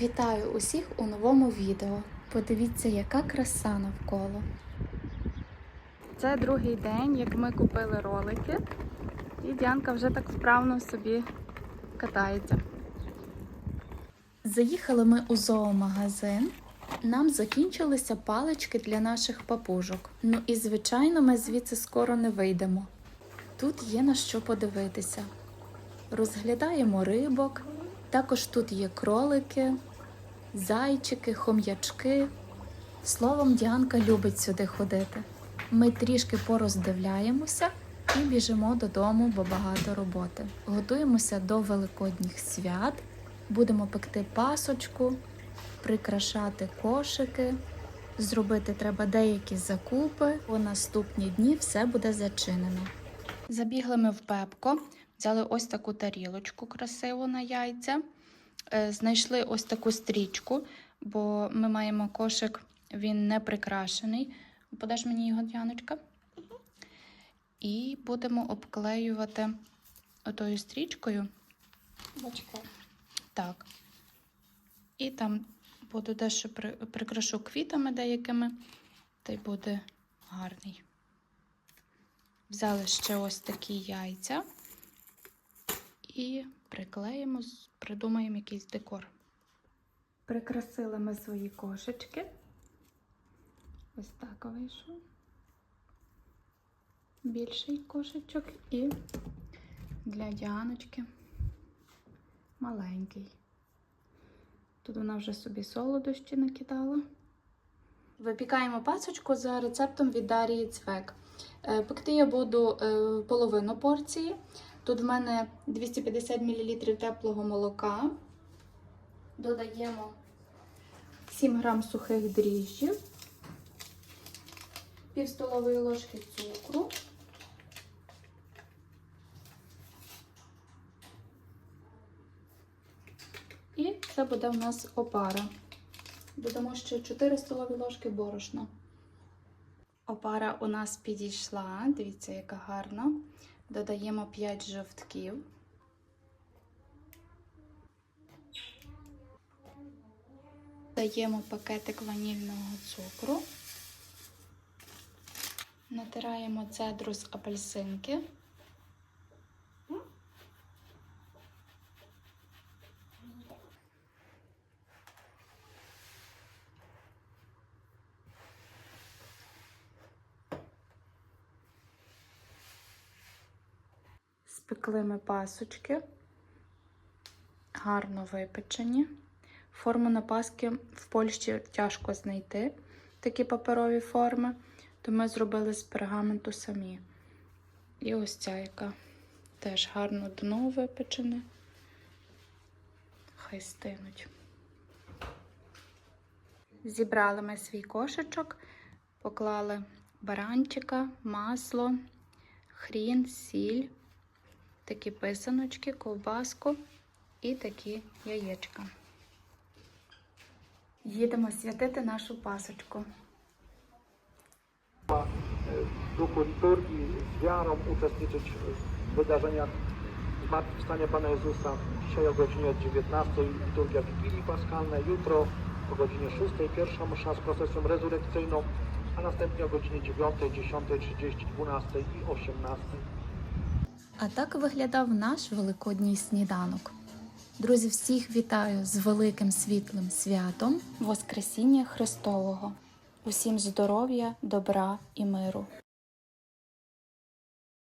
Вітаю усіх у новому відео. Подивіться, яка краса навколо. Це другий день, як ми купили ролики, і Діанка вже так вправно собі катається. Заїхали ми у зоомагазин. Нам закінчилися палички для наших папужок. Ну і звичайно, ми звідси скоро не вийдемо. Тут є на що подивитися. Розглядаємо рибок, також тут є кролики, зайчики, хом'ячки. Словом, Діанка любить сюди ходити. Ми трішки пороздивляємося і біжимо додому, бо багато роботи. Готуємося до великодніх свят, будемо пекти пасочку, прикрашати кошики. Зробити треба деякі закупи. У наступні дні все буде зачинено. Забігли ми в пепко, взяли ось таку тарілочку красиву на яйця. Е, Знайшли ось таку стрічку, бо ми маємо кошик, він не прикрашений. Подаш мені його, Діаночка? І будемо обклеювати отою стрічкою. Бочко. Так. І там буду дещо прикрашу квітами деякими, та й буде гарний. Взяли ще ось такі яйця і приклеїмо, придумаємо якийсь декор. Прикрасили ми свої кошечки. Ось так вийшов. Більший кошечок і для Діаночки маленький. Тут вона вже собі солодощі накидала. Випікаємо пасочку за рецептом від Дарії Цвек. Е, Пекти я буду е, половину порції. Тут в мене 250 мл теплого молока. Додаємо 7 грам сухих дріжджів, пів столової ложки цукру. І це буде в нас опара. Додамо ще 4 столові ложки борошна. Опара у нас підійшла. Дивіться, яка гарна. Додаємо 5 жовтків. Додаємо пакетик ванільного цукру. Натираємо цедру з апельсинки. Спекли ми пасочки, гарно випечені. Форму на паски в Польщі тяжко знайти такі паперові форми, то ми зробили з пергаменту самі. І ось ця, яка теж гарно дно випечене. Хай стинуть. Зібрали ми свій кошечок, поклали баранчика, масло, хрін, сіль такі писаночки, ковбаску і такі яєчка. Їдемо святити нашу пасочку. w duchu liturgii, z wiarą uczestniczyć w wydarzeniach Zmartwychwstania Pana Jezusa. Dzisiaj o godzinie 19 liturgia Wigilii Paskalnej, jutro o godzinie 6 pierwsza msza z procesją rezurekcyjną, a następnie o godzinie 9, 10.30, 12 i 18. А так виглядав наш великодній сніданок. Друзі, всіх вітаю з великим світлим святом Воскресіння Христового. Усім здоров'я, добра і миру.